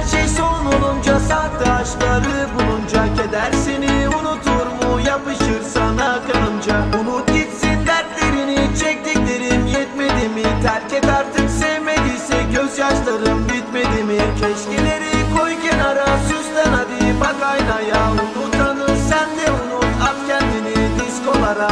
her şey son olunca Sartaşları bulunca Keder seni unutur mu? Yapışır sana kanınca. Unut gitsin dertlerini çektiklerim yetmedi mi? Terk et artık sevmediyse gözyaşlarım bitmedi mi? Keşkeleri koy kenara süslen hadi bak aynaya. Unutanı sen de unut at kendini diskolara.